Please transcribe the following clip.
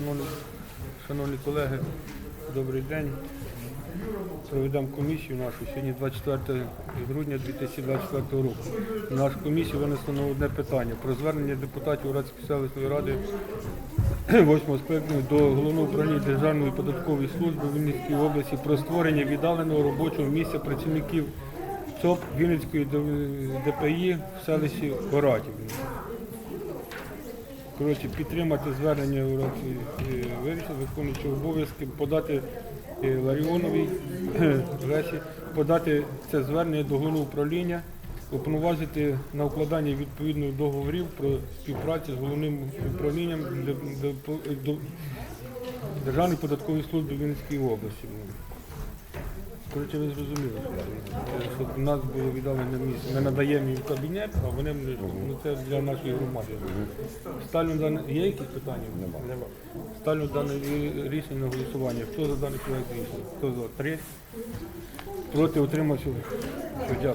Шановні, шановні колеги, добрий день. Проведемо комісію нашу. Сьогодні 24 грудня 2024 року. На нашу комісію винесено одне питання про звернення депутатів Радської селищної ради 8 скликання до головного управління Державної податкової служби Вінницької області про створення віддаленого робочого місця працівників ЦОП Вінницької ДПІ в селищі Оратів. Коротше, підтримати звернення Оратів вирішили, виконуючи обов'язки, подати е, Ларіоновій Лесі, подати це звернення до головного управління, уповноважити на укладання відповідних договорів про співпрацю з головним управлінням Державної податкової служби Вінницької області. Коротше, ви зрозуміли, у нас було віддалене місце. Ми надаємо їм кабінет, а вони мені- ну, це для нашої громади. Ставлю дане. Є якісь питання? Нема. Ставлю дане рі- рішення на голосування. Хто за даний проект рішення? Хто за? Три. Проти утримався. Дякую.